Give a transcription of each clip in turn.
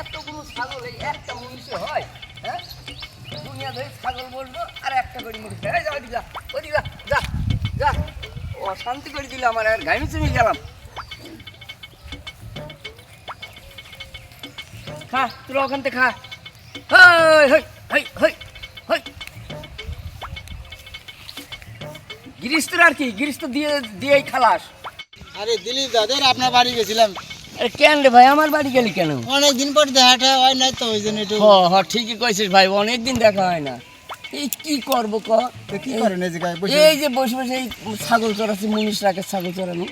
এতগুলো ছাগল হয় দুনিয়া ধরে আর একটা করে যা অশান্তি করে দিল আমার, আর চলে গেলাম। খা তোরা ওখান থেকে খা। হেই হেই হেই হেই আর কি গিরিশ তো দিয়ে, দিয়েই খালাস। আরে দিলীপ দাদের আপনার বাড়ি গেছিলাম। কেন রে ভাই? আমার বাড়ি গেলি কেন? অনেক দিন পর দেখাটা হয় তো ওই জন্য একটু হ হ ঠিকই কইছিস ভাই অনেকদিন দেখা হয় না। এই কি করব ক? কি করেন এই জায়গায় বসে? এই যে বসে বসে এই ছাগল চড়াচ্ছি মুনিশ রাখে ছাগল চড়ানো।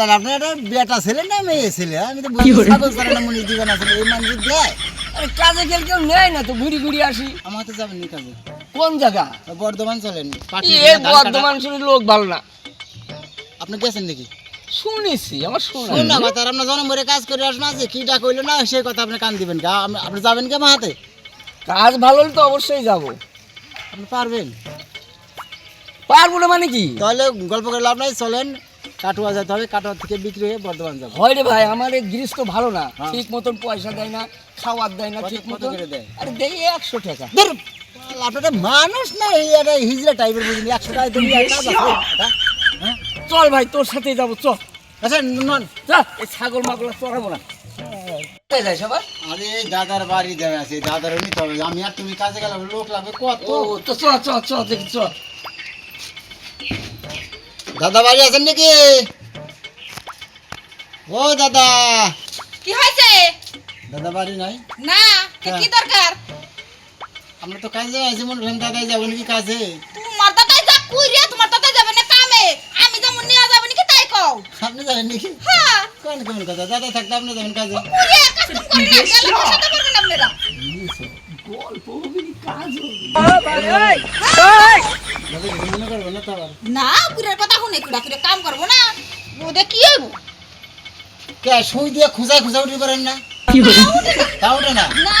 আল্লাহ আপনার একটা বেটা ছেলে না মেয়ে ছেলে? আমি তো ছাগল করে না মনে দিবেন আসলে এই মানুষ দেয়? আরে কাজে খেল কেউ নেয় না তো ঘুরি ঘুরি আসি। আমার তো যাবেন নি কাজে। কোন জায়গা? বর্ধমান চলেন এই বর্ধমান শুনে লোক ভালো না। আপনি গেছেন নাকি? শুনেছি আমার শোনা কথা আপনার জন্ম ভরে কাজ করে আসুন আছে কি ডাক হইল না সেই কথা আপনি কান দিবেন কা আপনি যাবেন কে মাহাতে? কাজ ভালো হলে তো অবশ্যই যাব। আপনি পারবেন? পারব না মানে কি? তাহলে গল্প করে লাভ নাই চলেন। কাটুয়া যেতে হবে কাটুয়া থেকে বিক্রি হয়ে বর্ধমান যাব। হয় রে ভাই আমার এই গিরিশ তো ভালো না। হ্যাঁ। ঠিক মতন পয়সা দেয় না খাওয়ার দেয় না ঠিক মতন করে দেয়? আরে দেয় একশো টাকা। ধর মানুষ না একটা হিজড়া টাইপের বুঝলি একশো টাকা? হ্যাঁ? চল ভাই তোর সাথেই যাব চল। আচ্ছা নন যা এই ছাগল মাগল চড়াবো না। যায় সবার আরে দাদার বাড়ি দেবে আছে দাদার নিতে হবে। আমি আর তুমি কাজে গেলে লোক লাগবে কত? তো চ চ চ দেখি চ। দাদা বাড়ি আছেন নাকি? ও দাদা। কি হয়েছে? দাদা বাড়ি নাই। না কি কি দরকার? আমরা তো কাজে আছি মনে করেন দাদাই যাব নাকি কাজে? তোমার দাদাই যা কুইরে তোমার দাদাই যাবে না কামে আমি যেমন নিয়ে যাবে নাকি আপনি যাবেন নাকি? হ্যাঁ। কোন কেমন কথা? দাদা থাকতে আপনি যাবেন কাজে। কুইরে কাজ কাম করে না গেলে বসাতে পারবেন আপনারা। গল্প হবে নি, কাজ হবে। দাদা কিছু মনে করব না তো না কুইরের কথা শুনে কুড়া কুড়ে কাম করব না। ওদে কি হইব? কে সুই দিয়ে খুঁজা খুঁজা উঠতে পারেন না তা উঠে না? না।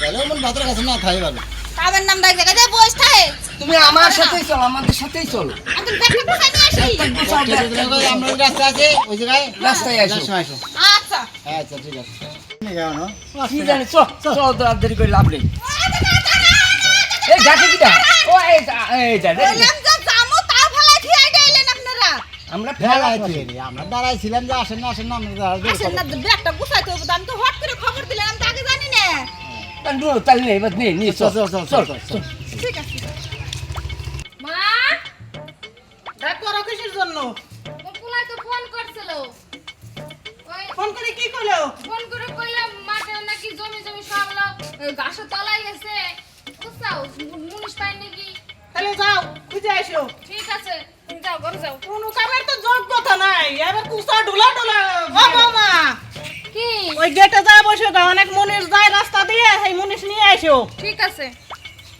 তাহলে মন ভাতের কাছে না খাই ভালো। কামের নাম ডাক জায়গা যায় বয়স থাকে। তুমি আমার সাথেই চলো আমাদের সাথেই চলো। আমরা রাস্তায় আসো। আচ্ছা। আচ্ছা ঠিক আছে নিয়ে যাও না কি জানি চ চ তো আর দেরি করে লাভ নেই। এই ডাকে কিটা। ও এই এই যা দেখি। বললাম যে জামু তাও ভালাই ঠিয়াই গেলেন আপনারা। আমরা ফেলা ফেলা আছে আমরা দাঁড়াইছিলাম যে আসেন না আসেন না আমরা আসেন না ব্যাগটা গুছাইতে হবে আমি তো হট করে খবর দিলেন আমি তো আগে জানি না। তাহলে এবার নে নে চল চল, চল, চল। ফোন করে কি করল ফোন করে কইলাম মাঠে নাকি জমি জমি সব গাছের তলায় গেছে বুঝছাও মুনিশ পাই নাকি? তাহলে যাও খুঁজে আসো। ঠিক আছে যাও ঘরে যাও। কোনো কামের তো যোগ্যতা নাই। এবার কুসা ডোলা ডোলা ও মামা কি? ওই গেটে যা বসে গা অনেক মনীষ যায় রাস্তা দিয়ে সেই মনীষ নিয়ে আসো। ঠিক আছে।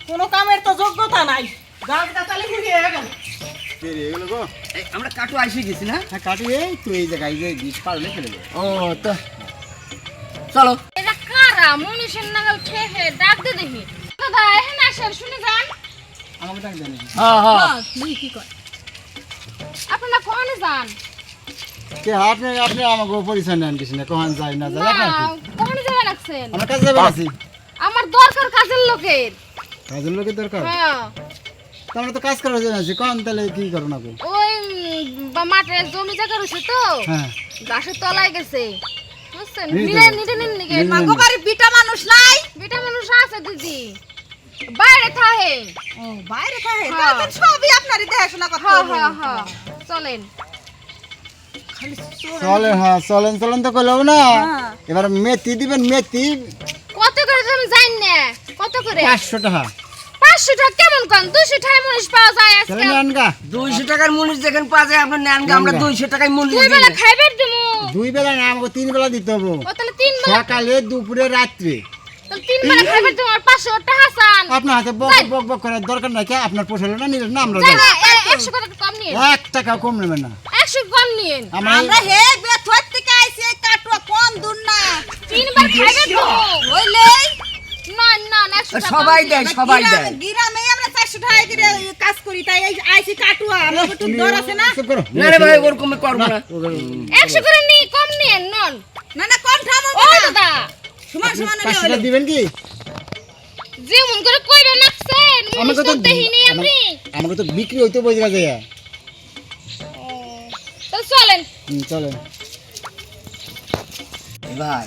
কোনো কামের তো যোগ্যতা নাই। গাছ গাছালি ঘুরিয়ে গেল। এগুলো গো। এই, আমরা কাটু আসে গেছি না? হ্যাঁ কাটি এই তো এই জায়গায় যে বিষ পারলে ফেলে দেবো ও তো। চলো। এটা কারা? মুনিশের নাগাল ঠেহে ডাক দে দেখি। দাদা এখানে আসেন শুনে যান। আমাকে ডাক দেন হ্যাঁ হ্যাঁ। দেখি কি কয়। আপনারা কোনে যান? কে আপনি আপনি আমাকে পরিচয় নেন কিছু না কখন যাই না যাই না আপনার যাবে লাগছেন? আমার কাছে যাবেন আছি। আমার দরকার কাজের লোকের। কাজের লোকের দরকার? হ্যাঁ। তা আমরা তো কাজ করার জন্য আছি কখন তাহলে কি করো না ওই মাঠে জমি জায়গা রয়েছে তো। হ্যাঁ। গাছের তলায় গেছে। বুঝছেন? নিলে নিতে নিন নিকে মাগো বাড়ি বিটা মানুষ নাই। বেটা মানুষ আছে দিদি। বাইরে থাহে। ও বাইরে থাকে হ্যাঁ। তাহলে সবই আপনারই দেখাশোনা করতে হ্যাঁ হবে হ্যাঁ হ্যাঁ। চলেন। চলে হ্যাঁ চলেন চলেন তো করলেও না। হ্যাঁ। এবার মেথি দিবেন মেথি। কত করে তুমি জান না কত করে? পাঁচশো টাকা। পাঁচশো টাকা কেমন কন? দুইশো টাকা মনিষ পাওয়া যায় আজকাল দুইশো টাকার মুনিশ যেখানে পাওয়া যায় আপনার নেন আমরা দুইশো টাকায় মুনিশ দুই বেলা খাইবার দিমু দুই বেলা না আমাকে তিন বেলা দিতে হবে। তিন বেলা সকালে দুপুরে রাত্রে। তাহলে তিন বেলা খাইবার দিমু আর পাঁচশো টাকা হাসান। আপনার হাতে বক বক বক করার দরকার নাই কে? আপনার পোষালো না নিলেন আমরা কম নিন এক টাকা কম নেবেন না। একশো কম নিন আমরা আমরা হে বেথর থেকে আইছে কাটুয়া কম দূর না। তিনবার হইলেই সবাই দেয় সবাই দেয়। গ্রামে আমরা চারশো টাকা করে কাজ করি তাই এই আইছি কাটুয়া আমার একটু ডর আছে না? না রে ভাই ওরকম করব না একশো করে নি কম নিন নন। না না কম ঠামো ও মানে পাঁচশো হলো। টাকা দিবেন কি? যেমন করে কইরা নাচছেন আমাকে তো দেখিনি আপনি আমাকে তো বিক্রি হইতে বোঝা যায় তো চলেন। চলো ভাই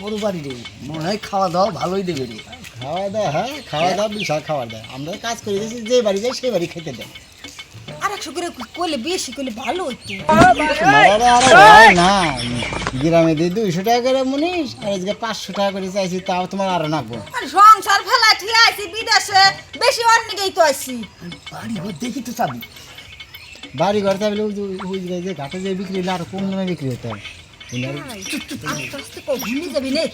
বড় বাড়ি রে। মনে হয় খাওয়া দাওয়া ভালোই দেবে রে। খাওয়া দাওয়া হ্যাঁ খাওয়া দাওয়া বিশাল খাওয়া দাওয়া। আমরা কাজ করে দিয়েছি যে বাড়ি যাই সেই বাড়ি খেতে দেয়। আর একশো করে করলে বেশি করলে ভালো ভাই না। গ্রামে দিয়ে দুইশো টাকা করে মুনিশ আর আজকে পাঁচশো টাকা করে চাইছি তাও তোমার আরও নাকবো সংসার ফেলা ঠিক আছে বিদেশে বেশি অন্যকেই তো আছি বাড়ি ঘর দেখি তো চাবি। বাড়ি ঘর থাকলে ওই যে ঘাটে যে বিক্রি হলে আরও কম দামে বিক্রি হতে হবে আস্তে আস্তে কো যাবি নে।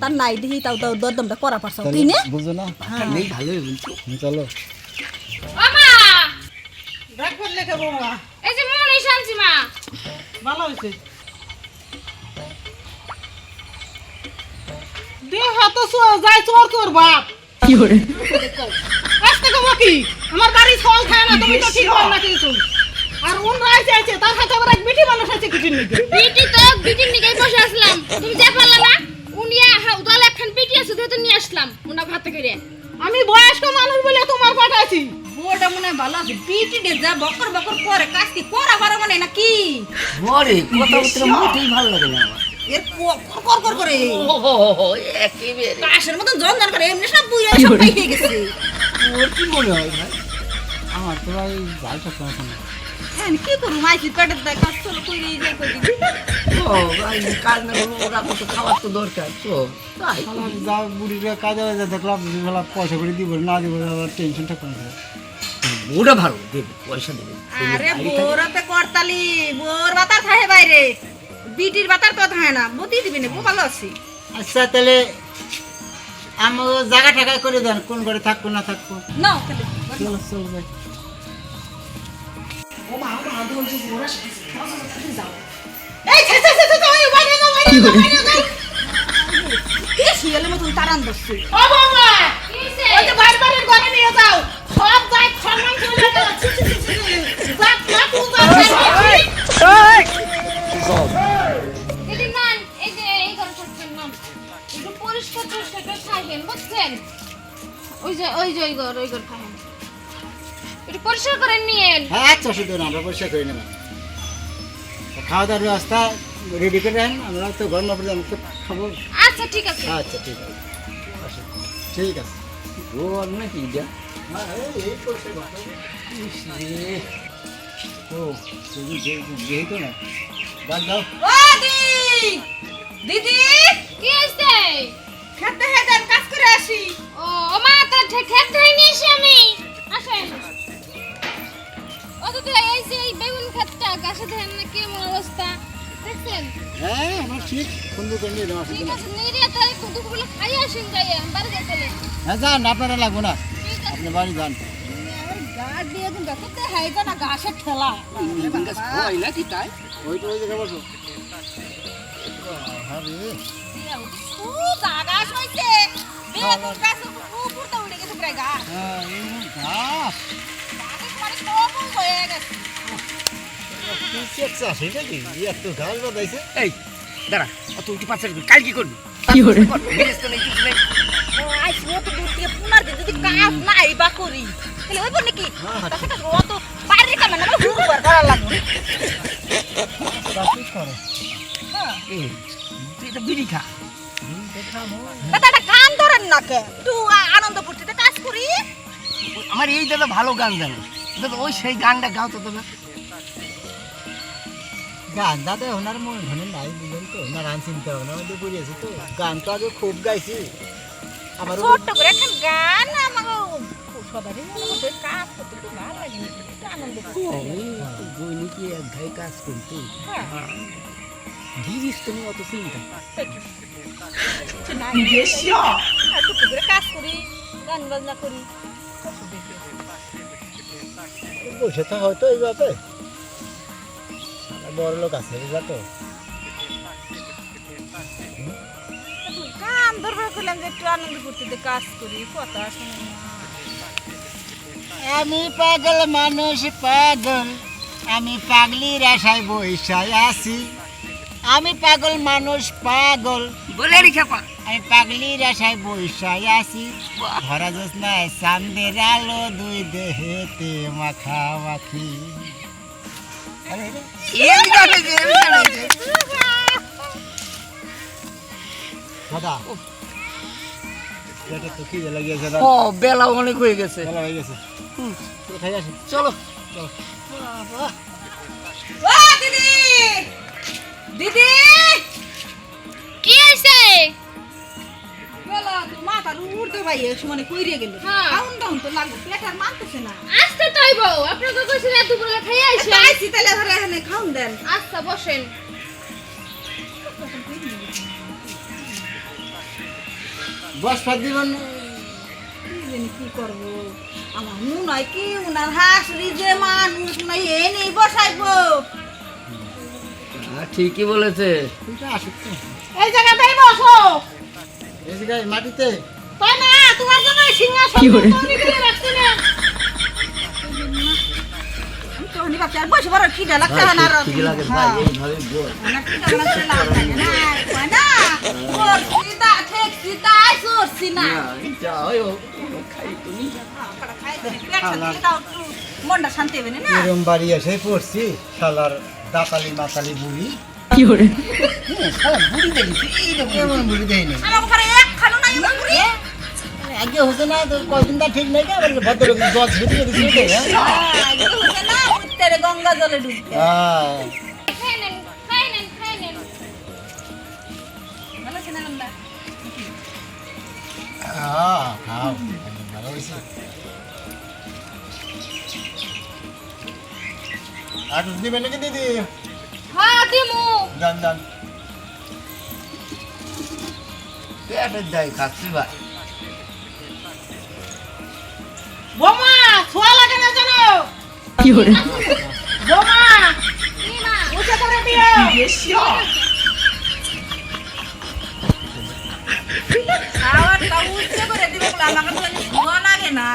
তার নাই দেখি তাও তাও দরদমটা করা পারছ তুই নে। বুঝো না নেই ভালোই বলছো চলো। ও মা রাগ করলে কে বৌমা? এই যে মনে শান্তি মা। ভালো হয়েছে। দেহ তো চোর যাই চোর তোর বাপ। কি করে আজকে কমো কি আমার বাড়ি ফল খায় না তুমি তো ঠিক হও না কিছু। আর উন রাইছে আছে তার সাথে আবার এক বিটি মানুষ আছে কিছু নাকি বিটি তো বিটির নিকেই বসে আসলাম তুমি যে পারলা না উনি দল একখান তো নিয়ে আসলাম ওনা ভাতে করে আমি বয়স্ক মানুষ বলে তোমার পাঠাইছি। বউটা মনে হয় ভালো আছে। বিটি ডে যা বকর বকর করে কাজ কি করা পারো মানে না কি? ঘরে কথাবার্তা মোটেই ভালো লাগে না এর কর কর কর করে। ও হো হো হো, একেবারে। কাশের মতন জন জন করে এমনি সব বুইরা সব পাইয়ে গেছে। ওর কি মনে হয় ভাই? আমার তো ভাই না হ্যাঁ কি করু মাইছি পেটের দেয় কাজ চলো কইরে যে কই ও ভাই কাজ না করব ওরা কত খাওয়ার তো দরকার তো তাই। যা কাজে হয়ে যায় দেখলাম পয়সা করে দিব না দিব আবার টেনশনটা কমে যায় ওটা ভালো দেবে পয়সা দেবে। আরে বোরাতে করতালি বোর বাতার থাকে বাইরে। বিটির বাতার তো থাকে না বতি দিবি না ভালো আছি। আচ্ছা তাহলে আমার জায়গা টাকা করে দেন কোন ঘরে থাকব না থাকব? নাও তাহলে। চলো চলো যাই এই ছে ছে ছে ছে ওই বাইরে যাও বাইরে যাও বাইরে যাও কি শিয়ালের মতন তারান দছে ও বৌমা কি হইছে? ওই যে ভাই বাড়ির ঘরে নিয়ে যাও সব যাই সম্মান করে যাও ছি, ছি, ছি, ছি, ছি। যাক, যাক, ও যাক, যাক, যাক। দিদি নান, এই যে এই ঘরে থাকবেন নান। একটু পরিষ্কার টরিষ্কার বুঝছেন? ওই যে ওই যে ওই ঘর ওই ঘর থাকেন একটু পরিষ্কার করে নিয়েন। হ্যাঁ আচ্ছা শুধু না আমরা পয়সা করে নেবেন তা খাওয়া দাওয়ার ব্যবস্থা রেডি করে রাখেন আমরা তো ঘর না পড়লে তো খাব। আচ্ছা ঠিক আছে। আচ্ছা ঠিক আছে। ঠিক আছে। ও আর নাকি এটা হ্যাঁ এই- এই পয়সা ভালো। ইস রে। ও যদি যেহেতু না বাদ দাও। দিদি! কি হইছে খেতে হে কাজ করে আসি। ও ও মা তো খেত নিয়ে এসে আমি। আসেন। এই যে এই বেগুন ক্ষেতটা গাছে ধান না কেমন অবস্থা? দেখছেন? হ্যাঁ আমার ঠিক। সুন্দর করে নিয়ে দেওয়া ঠিক আছে নিয়ে তাহলে দুপুরবেলা খাই আসেন যাইয়া বাড়ি হ্যাঁ যান আপনারা লাগবো না। আপনি বাড়ি যান। গাছ দিয়ে দিন দেখতে হে দেন গাছের ঠেলা। বেগুন গাছ হয় তাই? ওই তো ওই জায়গায় বসো। হ্যাঁ রে ও বেগুন গাছ উপর তো গেছে প্রায় গাছ হ্যাঁ গাছ। এই দাঁড়া অত উঠে পাচার করি কাল কি করবি? কি করে? বিদেশ তো নেই কিছু নেই। ও আইস ও তো দূর থেকে পুনার যদি কাজ নাই বা করি তাহলে ওই বল নাকি তাছাড়া বাইরে কামে না হুড় করা লাগবে চাষই করো? এই, তুই এটা বিড়ি খা। দাদা গান ধরেন না কে? একটু আনন্দ ফুর্তিতে কাজ করি আমার এই দাদা ভালো গান জানে। দাদা ওই সেই গানটা গাও তো দাদা গান দাদা ওনার মন ধনে নাই বুঝলেন তো ওনার গান চিন্তা ভাবনা মধ্যে পড়িয়েছে তো গান তো আগে খুব গাইছি আমার ছোট্ট করে একটা গান আমাকে সবারই মনে করতে কাজ করতে খুব ভালো লাগে আনন্দ ফুর্তি। দৈনিকে এক ঘাই কাজ করতো হ্যাঁ। গিরিস তুমি অত চিন্তা কাজ করি গান বাজনা করি বসে হয়তো এইভাবে। বড় লোক আছে বুঝলা তো। গান ধরবার করলাম যে একটু আনন্দ ফুর্তিতে কাজ করি কথা শুনি আমি পাগল মানুষ পাগল। আমি পাগলির আশায় বৈশায় আছি। আমি পাগল মানুষ পাগল। বলে রেখে পা আমি পাগলির আশায় বৈশায় আছি ভরা জোৎস্নায় চান্দের আলো দুই দেহেতে মাখামাখি দাদা। ও। বেলা অনেক হয়ে গেছে। বেলা হয়ে গেছে। আসি চলো। উঠতে এক সময় কইরে গেল। হ্যাঁ। খাউন তো লাগবে পেট আর মানতেছে না। আসতে তাইব আপনাকে কইছেন এত দুপুরে খাই আইছেন আইসি তাহলে ধরে এখানে খাউন দেন। আচ্ছা বসেন। বস ফাঁক দিবেন কি জানি আমার মনে হয় কি উনার হাসরি যে মানুষ নাই এ নেই বসাইবো। হ্যাঁ, ঠিকই বলেছে। এই জায়গাটাই বসো। এই জায়গায় মাটিতে। তাই না? তোমার জন্য সিংহাসন তৈরি করে না। বড় না না না না। হয় মনটা শান্তি হবে না এরম বাড়ি এসে পড়ছি শালার দাতালি মাতালি বুড়ি। হ্যাঁ, বুড়ি দেখেছি এইরকম এমন বুড়ি দেয় নেই আগে হচ্ছে না তো কয়দিনটা ঠিক নেই আবার ভদ্রলোক জল ছিটে দিচ্ছে তো হ্যাঁ? আগে হচ্ছে না উত্তরে গঙ্গা জলে ডুবতে হ্যাঁ খাই নেন খাই নেন খাই নেন ভালো আছে না নন্দা হ্যাঁ খাও ভালো হয়েছে আর দিবেন নাকি দিদি হ্যাঁ দিমু। যান যান পেটের দায় খাচ্ছি ভাই। বোমা ছোঁয়া লাগে না জানো? বোমা কি মা উঠে করে দিও। খাওয়ারটা উচ্চে করে দিবে বলে আমাকে তো জানি লাগে না।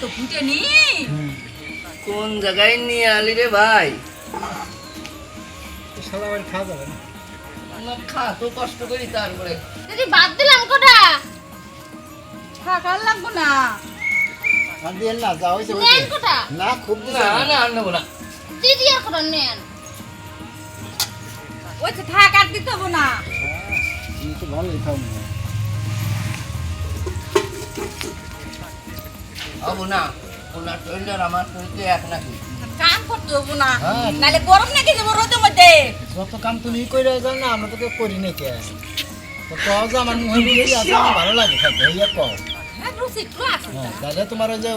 তো ফুটে নি। কোন জায়গায় নিয়ে আলি রে ভাই? শালা বাড়ি খাওয়া যাবে না। না, খা তো কষ্ট করি তারপরে। দিদি বাদ দিলাম কোটা? থাকার লাগবো না। আর দিয়ে না যা হয়েছে নেন কোটা? না খুব না না। আর নেব না। দিদি আর কোটা নেন। ওই তো থাকার দিতে হব না। তুমি তো ভালোই খাও মনে হব না ওনার শরীর আমার শরীর এক নাকি। কাম করতে হব না। হ্যাঁ। গরম নাকি যাব রোদের মধ্যে? যত কাম তুমি করে যাও না আমরা তো কেউ করি না কে। তো কও যে আমার মুখে রুচি আছে আমার ভালো লাগে খাইতে এই কও। হ্যাঁ তাহলে তোমার ওই যে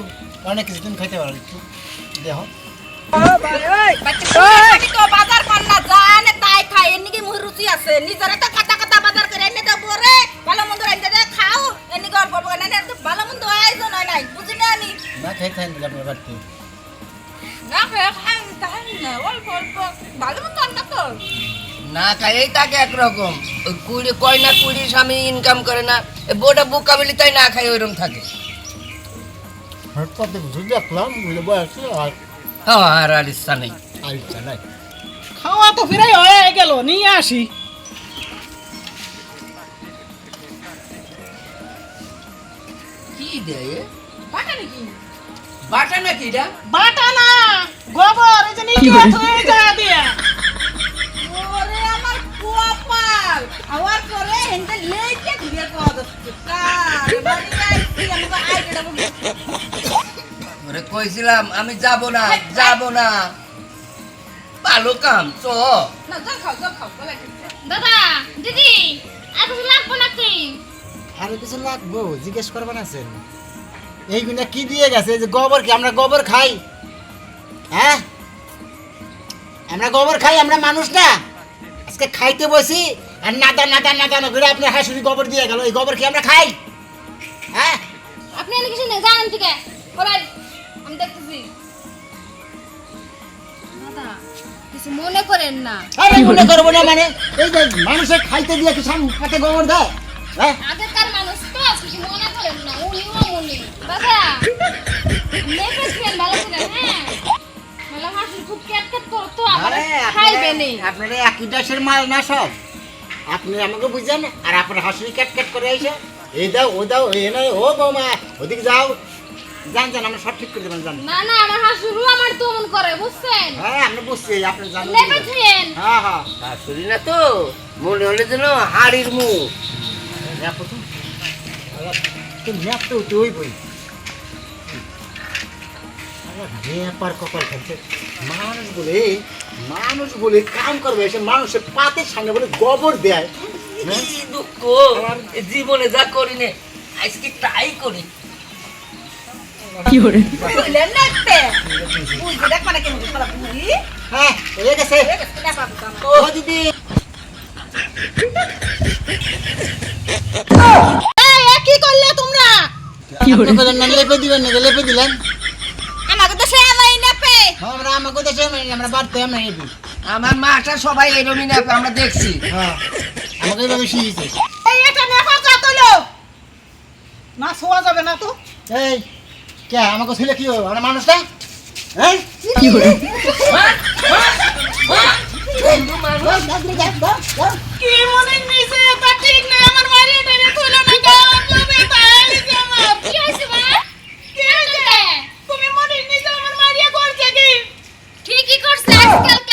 অনেক কিছু তুমি খাইতে পারো একটু। তো বাজার জানে তাই খাই এর নিকে মুখ রুচি আছে। নিজের তো কাটা কাটা বাজার করে এনে দেবো রে। ভালো মন্দ রাইতে দে খাও। এর নিকে অল্প অল্প করে ভালো মন্দ আয়োজন হয় নাই বুঝি না আমি। না খাই খাই না খাই তাই না অল্প অল্প। ভালো মন্দ রান্না তো না খাইয়েই থাকে একরকম। ওই কুড়ি কয় না কুড়ি স্বামী ইনকাম করে না বোটা বুকাবিলি তাই না খাই ওইরকম থাকে। বুঝে আর হ্যাঁ আর আর ইচ্ছা নেই। আর ইচ্ছা নাই। খাওয়া তো ফিরাই হয়ে গেল নিয়ে আসি। কি দেয় বাটা নাকি? বাটা নাকি এটা? বাটা না গোবর এই যে নিচে হয়ে যায় দিয়ে। কপাল আবার পরে হেনতে লেইতে ঘুরে পাওয়া যাচ্ছে কার বাড়ি যাইছি আমাকে আইডিয়া বলি ওরে কইছিলাম আমি যাব না যাব না ভালো কাম চ না জল খাও জল খাও বলে দাদা দিদি আর কিছু লাগবো নাকি আরও কিছু লাগবো জিজ্ঞেস করবেন আছেন এইগুলা কি দিয়ে গেছে যে গোবর কি আমরা গোবর খাই হ্যাঁ আমরা গোবর খাই আমরা মানুষ না আজকে খাইতে বসি আর নাদা নাদা নাদা না করে আপনার হাসুরি গোবর দিয়ে গেল। এই গোবর কি আমরা খাই? হ্যাঁ? আপনি এনে কিছু নেই জানেন ঠিক আছে আমি দেখতেছি। দাদা কিছু মনে করেন না। আরে মনে করব না মানে? এই যে মানুষের খাইতে দিয়ে কি সাম হাতে গোবর দেয়? হ্যাঁ? আগেকার মানুষ তো কিছু মনে করেন না উনিও মনে দাদা নেবেছিলেন ভালো করে হ্যাঁ? ভালো আমার খুব ক্যাট ক্যাট করতো আরে খাইবে নেই। আপনারা- একই দেশের মাল না সব। আপনি আমাকে বুঝছেন আর আপনার হাসি ক্যাট ক্যাট করে এসে এই দাও ও দাও এই নয় ও বৌমা ওদিকে যাও। যান যান আমরা সব ঠিক করে দেবেন না না আমার হাসুরু আমার দমন করে বুঝছেন? হ্যাঁ আমরা বুঝছি আপনি জানেন। লেপেছেন হ্যাঁ হ্যাঁ। না তো মনে হলে যেন হাড়ির মুখ। দেখো তো তো তো তুই বই ব্যাপার কপাল খাচ্ছে। মানুষ বলে মানুষ বলে কাম করবে এসে মানুষের পাতের সামনে বলে গোবর দেয়। হ্যাঁ? দুঃখ? জীবনে যা করি নে আজকে তাই করি। না বুঝলি দেখ মানে হ্যাঁ গেছে। ও দিদি। কি করলে তোমরা না লেপে দিবেন না লেপে দিলেন? আমরা আমাকে দেশে আমরা আমরা এই আমার মাটা সবাই এরমই না আমরা দেখছি। হ্যাঁ। আমাকে এইভাবে শিখিয়েছে এই এটা নেপার যা না শোয়া যাবে না তো। এই কে আমাকে ছেলে কি হবে আমরা মানুষটা? হ্যাঁ? কি নিছে তা আজকাল